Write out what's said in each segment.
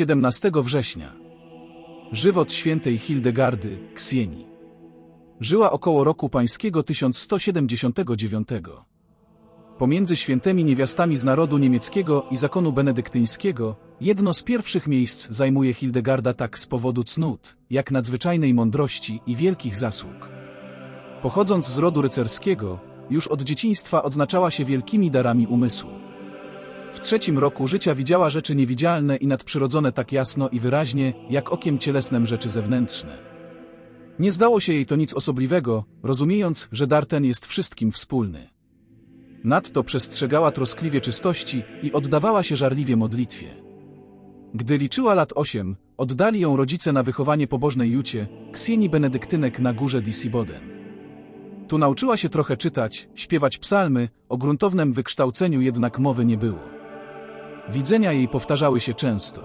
17 września. Żywot świętej Hildegardy, Ksieni. Żyła około roku pańskiego 1179. Pomiędzy świętymi niewiastami z narodu niemieckiego i zakonu benedyktyńskiego, jedno z pierwszych miejsc zajmuje Hildegarda tak z powodu cnót, jak nadzwyczajnej mądrości i wielkich zasług. Pochodząc z rodu rycerskiego, już od dzieciństwa odznaczała się wielkimi darami umysłu. W trzecim roku życia widziała rzeczy niewidzialne i nadprzyrodzone tak jasno i wyraźnie, jak okiem cielesnym rzeczy zewnętrzne. Nie zdało się jej to nic osobliwego, rozumiejąc, że dar ten jest wszystkim wspólny. Nadto przestrzegała troskliwie czystości i oddawała się żarliwie modlitwie. Gdy liczyła lat osiem, oddali ją rodzice na wychowanie pobożnej Jucie, Ksieni Benedyktynek na górze Disiboden. Tu nauczyła się trochę czytać, śpiewać psalmy, o gruntownym wykształceniu jednak mowy nie było. Widzenia jej powtarzały się często.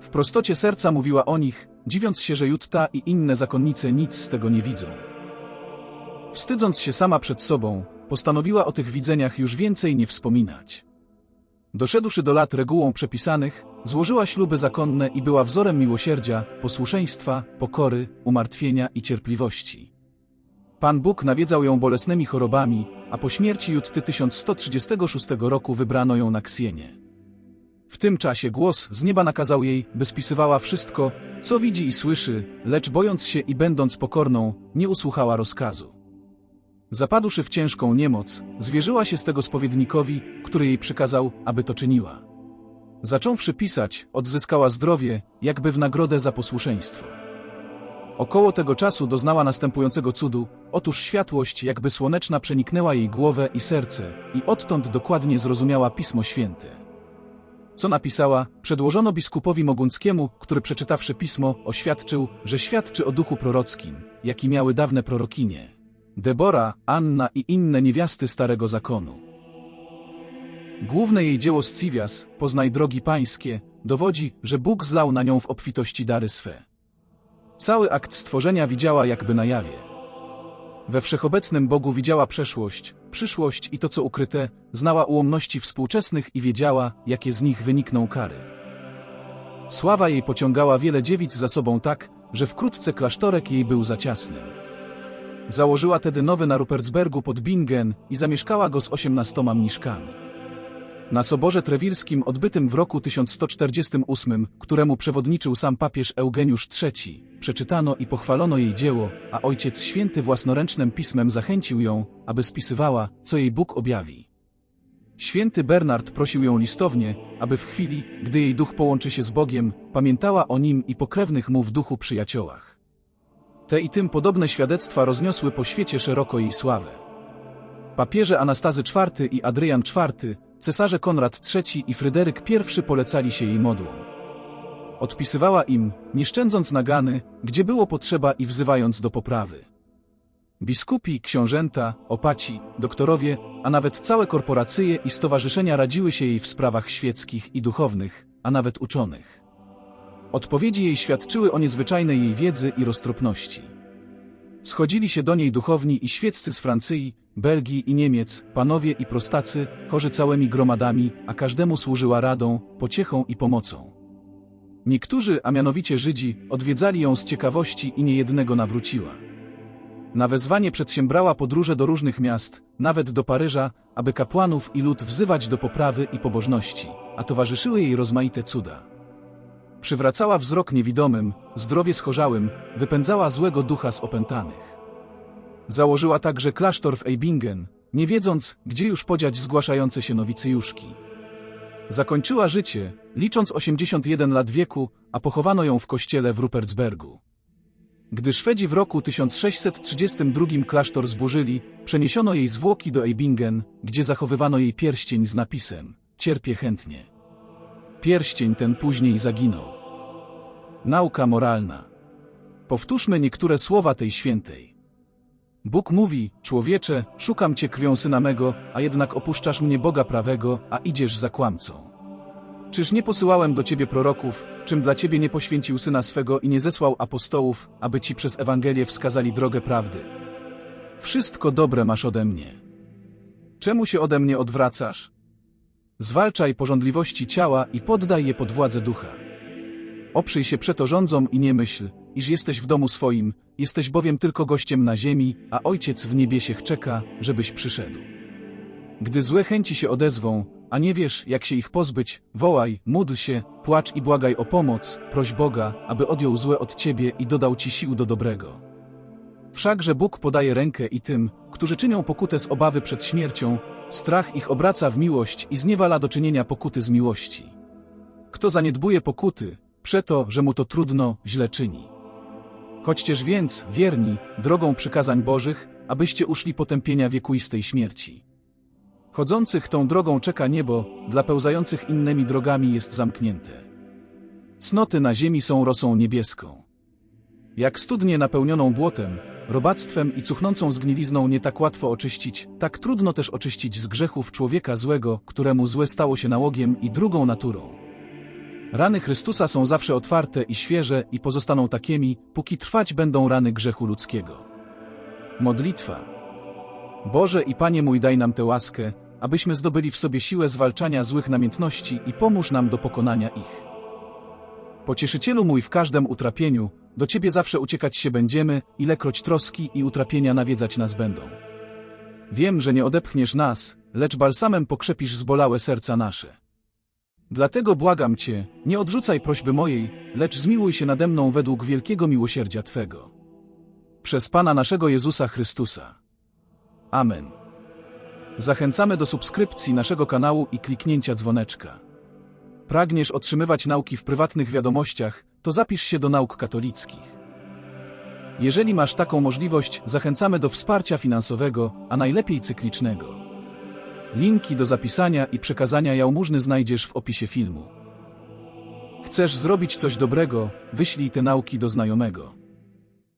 W prostocie serca mówiła o nich, dziwiąc się, że Jutta i inne zakonnice nic z tego nie widzą. Wstydząc się sama przed sobą, postanowiła o tych widzeniach już więcej nie wspominać. Doszedłszy do lat regułą przepisanych, złożyła śluby zakonne i była wzorem miłosierdzia, posłuszeństwa, pokory, umartwienia i cierpliwości. Pan Bóg nawiedzał ją bolesnymi chorobami, a po śmierci Jutty 1136 roku wybrano ją na Ksienie. W tym czasie głos z nieba nakazał jej, by spisywała wszystko, co widzi i słyszy, lecz bojąc się i będąc pokorną, nie usłuchała rozkazu. Zapadłszy w ciężką niemoc, zwierzyła się z tego spowiednikowi, który jej przykazał, aby to czyniła. Zacząwszy pisać, odzyskała zdrowie, jakby w nagrodę za posłuszeństwo. Około tego czasu doznała następującego cudu, otóż światłość jakby słoneczna przeniknęła jej głowę i serce i odtąd dokładnie zrozumiała Pismo Święte. Co napisała, przedłożono biskupowi Mogunckiemu, który przeczytawszy pismo, oświadczył, że świadczy o duchu prorockim, jaki miały dawne prorokinie. Debora, Anna i inne niewiasty Starego Zakonu. Główne jej dzieło Scivias, Poznaj drogi pańskie, dowodzi, że Bóg zlał na nią w obfitości dary swe. Cały akt stworzenia widziała jakby na jawie. We wszechobecnym Bogu widziała przeszłość, przyszłość i to, co ukryte, znała ułomności współczesnych i wiedziała, jakie z nich wynikną kary. Sława jej pociągała wiele dziewic za sobą tak, że wkrótce klasztorek jej był za ciasnym. Założyła tedy nowy na Rupertsbergu pod Bingen i zamieszkała go z osiemnastoma mniszkami. Na soborze trewilskim odbytym w roku 1148, któremu przewodniczył sam papież Eugeniusz III, przeczytano i pochwalono jej dzieło, a Ojciec Święty własnoręcznym pismem zachęcił ją, aby spisywała, co jej Bóg objawi. Święty Bernard prosił ją listownie, aby w chwili, gdy jej duch połączy się z Bogiem, pamiętała o nim i pokrewnych mu w duchu przyjaciołach. Te i tym podobne świadectwa rozniosły po świecie szeroko jej sławę. Papieże Anastazy IV i Adrian IV, cesarze Konrad III i Fryderyk I polecali się jej modłom. Odpisywała im, nie szczędząc nagany, gdzie było potrzeba i wzywając do poprawy. Biskupi, książęta, opaci, doktorowie, a nawet całe korporacje i stowarzyszenia radziły się jej w sprawach świeckich i duchownych, a nawet uczonych. Odpowiedzi jej świadczyły o niezwyczajnej jej wiedzy i roztropności. Schodzili się do niej duchowni i świeccy z Francji, Belgii i Niemiec, panowie i prostacy, chorzy całymi gromadami, a każdemu służyła radą, pociechą i pomocą. Niektórzy, a mianowicie Żydzi, odwiedzali ją z ciekawości i niejednego nawróciła. Na wezwanie przedsiębrała podróże do różnych miast, nawet do Paryża, aby kapłanów i lud wzywać do poprawy i pobożności, a towarzyszyły jej rozmaite cuda. Przywracała wzrok niewidomym, zdrowie schorzałym, wypędzała złego ducha z opętanych. Założyła także klasztor w Eibingen, nie wiedząc, gdzie już podziać zgłaszające się nowicjuszki. Zakończyła życie, licząc 81 lat wieku, a pochowano ją w kościele w Rupertsbergu. Gdy Szwedzi w roku 1632 klasztor zburzyli, przeniesiono jej zwłoki do Eibingen, gdzie zachowywano jej pierścień z napisem Cierpię chętnie. Pierścień ten później zaginął. Nauka moralna. Powtórzmy niektóre słowa tej świętej. Bóg mówi, człowiecze, szukam cię krwią syna mego, a jednak opuszczasz mnie Boga prawego, a idziesz za kłamcą. Czyż nie posyłałem do ciebie proroków, czym dla ciebie nie poświęcił syna swego i nie zesłał apostołów, aby ci przez Ewangelię wskazali drogę prawdy? Wszystko dobre masz ode mnie. Czemu się ode mnie odwracasz? Zwalczaj porządliwości ciała i poddaj je pod władzę ducha. Oprzyj się przeto rządzom i nie myśl, iż jesteś w domu swoim, jesteś bowiem tylko gościem na ziemi, a Ojciec w niebiesiech czeka, żebyś przyszedł. Gdy złe chęci się odezwą, a nie wiesz, jak się ich pozbyć, wołaj, módl się, płacz i błagaj o pomoc, proś Boga, aby odjął złe od ciebie i dodał ci sił do dobrego. Wszakże Bóg podaje rękę i tym, którzy czynią pokutę z obawy przed śmiercią, strach ich obraca w miłość i zniewala do czynienia pokuty z miłości. Kto zaniedbuje pokuty, przeto, że mu to trudno, źle czyni. Chodźcież więc, wierni, drogą przykazań Bożych, abyście uszli potępienia wiekuistej śmierci. Chodzących tą drogą czeka niebo, dla pełzających innymi drogami jest zamknięte. Cnoty na ziemi są rosą niebieską. Jak studnię napełnioną błotem, robactwem i cuchnącą zgnilizną nie tak łatwo oczyścić, tak trudno też oczyścić z grzechów człowieka złego, któremu złe stało się nałogiem i drugą naturą. Rany Chrystusa są zawsze otwarte i świeże i pozostaną takimi, póki trwać będą rany grzechu ludzkiego. Modlitwa. Boże i Panie mój daj nam tę łaskę, abyśmy zdobyli w sobie siłę zwalczania złych namiętności i pomóż nam do pokonania ich. Pocieszycielu mój w każdym utrapieniu, do Ciebie zawsze uciekać się będziemy, ilekroć troski i utrapienia nawiedzać nas będą. Wiem, że nie odepchniesz nas, lecz balsamem pokrzepisz zbolałe serca nasze. Dlatego błagam Cię, nie odrzucaj prośby mojej, lecz zmiłuj się nade mną według wielkiego miłosierdzia Twego. Przez Pana naszego Jezusa Chrystusa. Amen. Zachęcamy do subskrypcji naszego kanału i kliknięcia dzwoneczka. Pragniesz otrzymywać nauki w prywatnych wiadomościach, to zapisz się do nauk katolickich. Jeżeli masz taką możliwość, zachęcamy do wsparcia finansowego, a najlepiej cyklicznego. Linki do zapisania i przekazania jałmużny znajdziesz w opisie filmu. Chcesz zrobić coś dobrego, wyślij te nauki do znajomego.